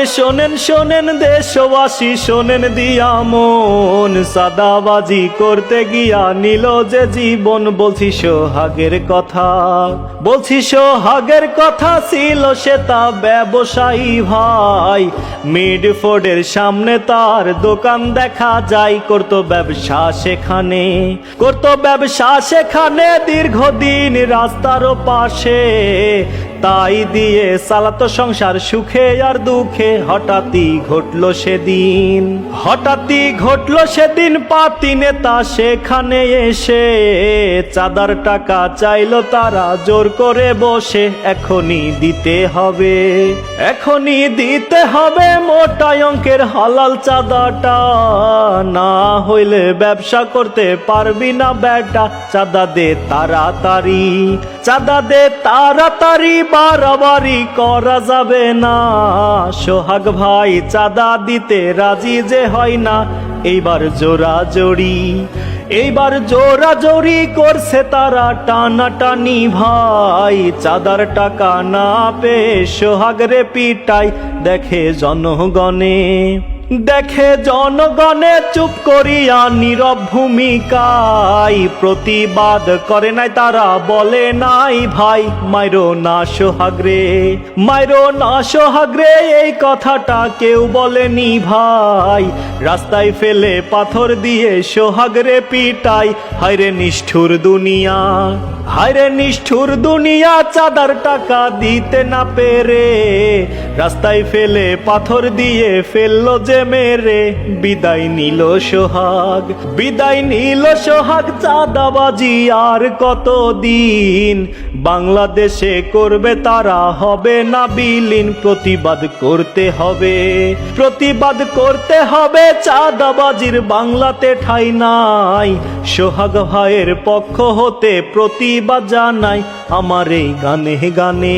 আরে শোনেন শোনেন দেশবাসী, শোনেন দিয়া মন। সাদাবাজি করতে গিয়া নিল যে জীবন। বলছি, সোহাগের কথা। বলছি, সোহাগের কথা ছিল সে তা ব্যবসায়ী ভাই। মিডফোর্ডের সামনে তার দোকান দেখা যায়। করতো ব্যবসা সেখানে। করতো ব্যবসা সেখানে দীর্ঘদিন রাস্তার পাশে। তাই দিয়ে চালাতো সংসার সুখে আর দুঃখে। হঠাৎই ঘটলো সেদিন। হঠাৎই ঘটলো সেদিন পাতি নেতা সেখানে এসে। চাঁদার টাকা চাইলো তারা, জোর করে বসে। এখনই দিতে হবে। এখনই দিতে হবে মোটা অঙ্কের হালাল চাঁদাটা। না হইলে ব্যবসা করতে পারবি না বেটা। চাঁদা দে তাড়াতাড়ি। চাঁদা দে তাড়াতাড়ি বাড়াবাড়ি করা যাবে না। সোহাগ ভাই, চাঁদা দিতে রাজি যে হয় না। এইবার জোরা জড়ি, এইবার জোরা জড়ি করছে তারা টানা টানি ভাই। চাঁদার টাকা না পেয়ে সোহাগ রে পিটাই দেখে জনগণে দেখে জনগণে চুপ করিয়া নীরব ভূমিকায় প্রতিবাদ করে নাই তারা। বলে নাই, ভাই, মাইরো না সোহাগরে, মাইরো না সোহাগরে, এই কথাটা কেউ বলেনি ভাই। রাস্তায় ফেলে পাথর দিয়ে সোহাগরে পিটাই, হায়রে নিষ্ঠুর দুনিয়া। হায়রে নিষ্ঠুর দুনিয়া, চাঁদার টাকা দিতে না পেরে। রাস্তায় ফেলে, পাথর দিয়ে ফেলল যে মেরে। বিদায় নিল সোহাগ, বিদায় নিল সোহাগ, চাঁদাবাজি আর কতদিন? বাংলাদেশে করবে তারা, হবে না বিলীন। প্রতিবাদ করতে হবে, প্রতিবাদ করতে হবে। চাঁদাবাজির বাংলাতে ঠাই নাই। সোহাগ ভাইয়ের পক্ষ হতে প্রতিবাদ জানাই আমার এই গানে গানে।